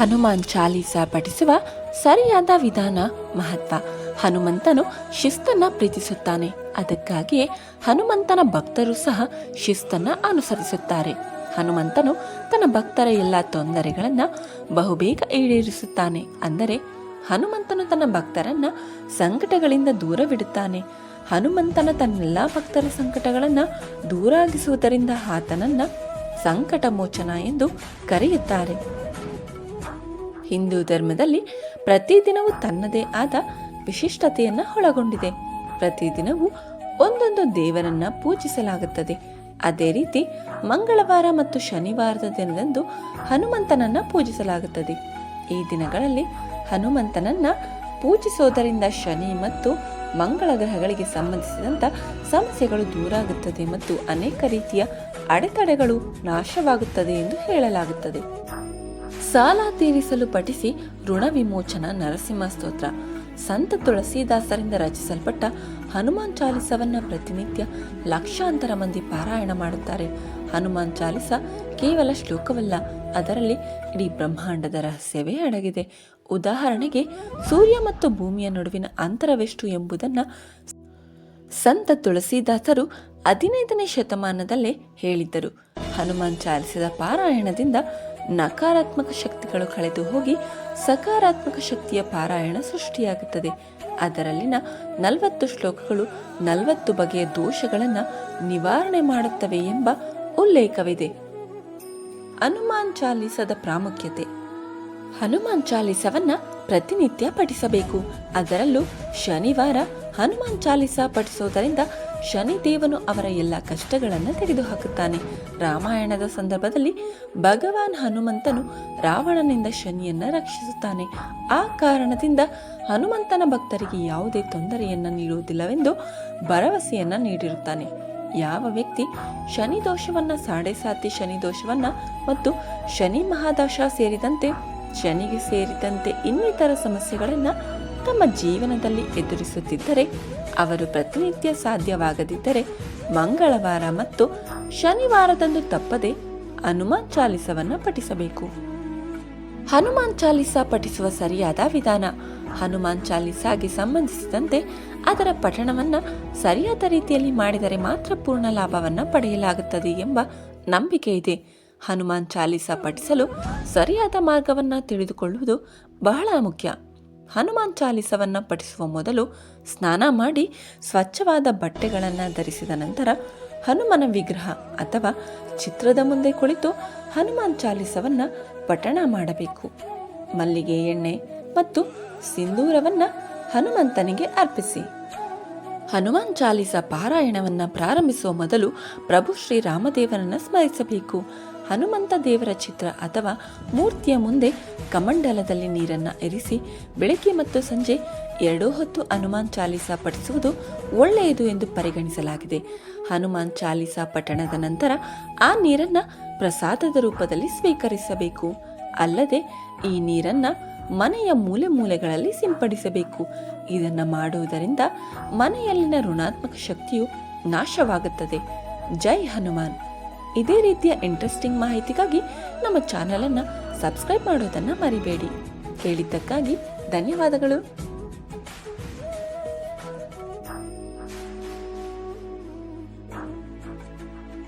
ಹನುಮಾನ್ ಚಾಲೀಸ ಪಠಿಸುವ ಸರಿಯಾದ ವಿಧಾನ ಮಹತ್ವ. ಹನುಮಂತನು ಶಿಸ್ತನ್ನ ಪ್ರೀತಿಸುತ್ತಾನೆ. ಅದಕ್ಕಾಗಿಯೇ ಹನುಮಂತನ ಭಕ್ತರು ಸಹ ಶಿಸ್ತನ್ನ ಅನುಸರಿಸುತ್ತಾರೆ. ಹನುಮಂತನು ತನ್ನ ಭಕ್ತರ ಎಲ್ಲ ತೊಂದರೆಗಳನ್ನು ಬಹುಬೇಗ ಈಡೇರಿಸುತ್ತಾನೆ. ಅಂದರೆ ಹನುಮಂತನು ತನ್ನ ಭಕ್ತರನ್ನ ಸಂಕಟಗಳಿಂದ ದೂರವಿಡುತ್ತಾನೆ ಹನುಮಂತನ ತನ್ನೆಲ್ಲ ಭಕ್ತರ ಸಂಕಟಗಳನ್ನು ದೂರಾಗಿಸುವುದರಿಂದ ಆತನನ್ನ ಸಂಕಟ ಮೋಚನ ಎಂದು ಕರೆಯುತ್ತಾರೆ. ಹಿಂದೂ ಧರ್ಮದಲ್ಲಿ ಪ್ರತಿದಿನವೂ ತನ್ನದೇ ಆದ ವಿಶಿಷ್ಟತೆಯನ್ನು ಒಳಗೊಂಡಿದೆ. ಪ್ರತಿದಿನವೂ ಒಂದೊಂದು ದೇವರನ್ನ ಪೂಜಿಸಲಾಗುತ್ತದೆ. ಅದೇ ರೀತಿ ಮಂಗಳವಾರ ಮತ್ತು ಶನಿವಾರದ ದಿನದಂದು ಹನುಮಂತನನ್ನ ಪೂಜಿಸಲಾಗುತ್ತದೆ. ಈ ದಿನಗಳಲ್ಲಿ ಹನುಮಂತನನ್ನ ಪೂಜಿಸೋದರಿಂದ ಶನಿ ಮತ್ತು ಮಂಗಳ ಗ್ರಹಗಳಿಗೆ ಸಂಬಂಧಿಸಿದಂಥ ಸಮಸ್ಯೆಗಳು ದೂರಾಗುತ್ತದೆ ಮತ್ತು ಅನೇಕ ರೀತಿಯ ಅಡೆತಡೆಗಳು ನಾಶವಾಗುತ್ತದೆ ಎಂದು ಹೇಳಲಾಗುತ್ತದೆ. ಸಾಲ ತೀರಿಸಲು ಪಠಿಸಿ ಋಣ ವಿಮೋಚನ ನರಸಿಂಹ ಸ್ತೋತ್ರ. ಸಂತ ತುಳಸಿದಾಸರಿಂದ ರಚಿಸಲ್ಪಟ್ಟ ಹನುಮಾನ್ ಚಾಲಿಸವನ್ನ ಪ್ರತಿನಿತ್ಯ ಲಕ್ಷಾಂತರ ಮಂದಿ ಪಾರಾಯಣ ಮಾಡುತ್ತಾರೆ. ಹನುಮಾನ್ ಚಾಲಿಸ ಕೇವಲ ಶ್ಲೋಕವಲ್ಲ, ಅದರಲ್ಲಿ ಇಡೀ ಬ್ರಹ್ಮಾಂಡದ ರಹಸ್ಯವೇ ಅಡಗಿದೆ. ಉದಾಹರಣೆಗೆ, ಸೂರ್ಯ ಮತ್ತು ಭೂಮಿಯ ನಡುವಿನ ಅಂತರವೆಷ್ಟು ಎಂಬುದನ್ನು ಸಂತ ತುಳಸಿದಾಸರು ಹದಿನೈದನೇ ಶತಮಾನದಲ್ಲೇ ಹೇಳಿದ್ದರು. ಹನುಮಾನ್ ಚಾಲಿಸಿದ ಪಾರಾಯಣದಿಂದ ನಕಾರಾತ್ಮಕ ಶಕ್ತಿಗಳು ಕಳೆದು ಹೋಗಿ ಸಕಾರಾತ್ಮಕ ಶಕ್ತಿಯ ಪಾರಾಯಣ ಸೃಷ್ಟಿಯಾಗುತ್ತದೆ. ಅದರಲ್ಲಿನ ನಲವತ್ತು ಶ್ಲೋಕಗಳು ನಲವತ್ತು ಬಗೆಯ ದೋಷಗಳನ್ನು ನಿವಾರಣೆ ಮಾಡುತ್ತವೆ ಎಂಬ ಉಲ್ಲೇಖವಿದೆ. ಹನುಮಾನ್ ಚಾಲಿಸದ ಪ್ರಾಮುಖ್ಯತೆ. ಹನುಮಾನ್ ಚಾಲಿಸವನ್ನ ಪ್ರತಿನಿತ್ಯ ಪಠಿಸಬೇಕು. ಅದರಲ್ಲೂ ಶನಿವಾರ ಹನುಮಾನ್ ಚಾಲಿಸ ಪಠಿಸೋದರಿಂದ ಶನಿದೇವನು ಅವರ ಎಲ್ಲ ಕಷ್ಟಗಳನ್ನು ತೆಗೆದುಹಾಕುತ್ತಾನೆ. ರಾಮಾಯಣದ ಸಂದರ್ಭದಲ್ಲಿ ಭಗವಾನ್ ಹನುಮಂತನು ರಾವಣನಿಂದ ಶನಿಯನ್ನ ರಕ್ಷಿಸುತ್ತಾನೆ. ಆ ಕಾರಣದಿಂದ ಹನುಮಂತನ ಭಕ್ತರಿಗೆ ಯಾವುದೇ ತೊಂದರೆಯನ್ನ ನೀಡುವುದಿಲ್ಲವೆಂದು ಭರವಸೆಯನ್ನು ನೀಡಿರುತ್ತಾನೆ. ಯಾವ ವ್ಯಕ್ತಿ ಶನಿ ದೋಷವನ್ನ, ಸಾಡೆ ಸಾತಿ ಶನಿ ದೋಷವನ್ನ ಮತ್ತು ಶನಿ ಮಹಾದೋಷ ಸೇರಿದಂತೆ, ಶನಿಗೆ ಸೇರಿದಂತೆ ಇನ್ನಿತರ ಸಮಸ್ಯೆಗಳನ್ನು ತಮ್ಮ ಜೀವನದಲ್ಲಿ ಎದುರಿಸುತ್ತಿದ್ದರೆ ಅವರು ಪ್ರತಿನಿತ್ಯ ಸಾಧ್ಯವಾಗದಿದ್ದರೆ ಮಂಗಳವಾರ ಮತ್ತು ಶನಿವಾರದಂದು ತಪ್ಪದೆ ಹನುಮಾನ್ ಚಾಲಿಸವನ್ನು ಪಠಿಸಬೇಕು. ಹನುಮಾನ್ ಚಾಲಿಸ ಪಠಿಸುವ ಸರಿಯಾದ ವಿಧಾನ ಹನುಮಾನ್ ಚಾಲಿಸಾಗೆ ಸಂಬಂಧಿಸಿದಂತೆ ಅದರ ಪಠಣವನ್ನು ಸರಿಯಾದ ರೀತಿಯಲ್ಲಿ ಮಾಡಿದರೆ ಮಾತ್ರ ಪೂರ್ಣ ಲಾಭವನ್ನು ಪಡೆಯಲಾಗುತ್ತದೆ ಎಂಬ ನಂಬಿಕೆ ಇದೆ. ಹನುಮಾನ್ ಚಾಲಿಸ ಪಠಿಸಲು ಸರಿಯಾದ ಮಾರ್ಗವನ್ನು ತಿಳಿದುಕೊಳ್ಳುವುದು ಬಹಳ ಮುಖ್ಯ. ಹನುಮಾನ್ ಚಾಲಿಸವನ್ನ ಪಠಿಸುವ ಮೊದಲು ಸ್ನಾನ ಮಾಡಿ ಸ್ವಚ್ಛವಾದ ಬಟ್ಟೆಗಳನ್ನು ಧರಿಸಿದ ನಂತರ ಹನುಮನ ವಿಗ್ರಹ ಅಥವಾ ಚಿತ್ರದ ಮುಂದೆ ಕುಳಿತು ಹನುಮಾನ್ ಚಾಲಿಸವನ್ನು ಪಠಣ ಮಾಡಬೇಕು. ಮಲ್ಲಿಗೆ ಎಣ್ಣೆ ಮತ್ತು ಸಿಂಧೂರವನ್ನು ಹನುಮಂತನಿಗೆ ಅರ್ಪಿಸಿ. ಹನುಮಾನ್ ಚಾಲಿಸ ಪಾರಾಯಣವನ್ನು ಪ್ರಾರಂಭಿಸುವ ಮೊದಲು ಪ್ರಭು ಶ್ರೀರಾಮದೇವರನ್ನು ಸ್ಮರಿಸಬೇಕು. ಹನುಮಂತ ದೇವರ ಚಿತ್ರ ಅಥವಾ ಮೂರ್ತಿಯ ಮುಂದೆ ಕಮಂಡಲದಲ್ಲಿ ನೀರನ್ನ ಇರಿಸಿ, ಬೆಳಗ್ಗೆ ಮತ್ತು ಸಂಜೆ ಎರಡೂ ಹೊತ್ತು ಹನುಮಾನ್ ಚಾಲಿಸ ಪಠಿಸುವುದು ಒಳ್ಳೆಯದು ಎಂದು ಪರಿಗಣಿಸಲಾಗಿದೆ. ಹನುಮಾನ್ ಚಾಲಿಸ ಪಠಣದ ನಂತರ ಆ ನೀರನ್ನ ಪ್ರಸಾದದ ರೂಪದಲ್ಲಿ ಸ್ವೀಕರಿಸಬೇಕು. ಅಲ್ಲದೆ ಈ ನೀರನ್ನ ಮನೆಯ ಮೂಲೆ ಮೂಲೆಗಳಲ್ಲಿ ಸಿಂಪಡಿಸಬೇಕು. ಇದನ್ನು ಮಾಡುವುದರಿಂದ ಮನೆಯಲ್ಲಿನ ಋಣಾತ್ಮಕ ಶಕ್ತಿಯು ನಾಶವಾಗುತ್ತದೆ. ಜೈ ಹನುಮಾನ್. ಇದೇ ರೀತಿಯ ಇಂಟ್ರೆಸ್ಟಿಂಗ್ ಮಾಹಿತಿಗಾಗಿ ನಮ್ಮ ಚಾನಲನ್ನು ಸಬ್ಸ್ಕ್ರೈಬ್ ಮಾಡೋದನ್ನು ಮರಿಬೇಡಿ. ಕೇಳಿದ್ದಕ್ಕಾಗಿ ಧನ್ಯವಾದಗಳು.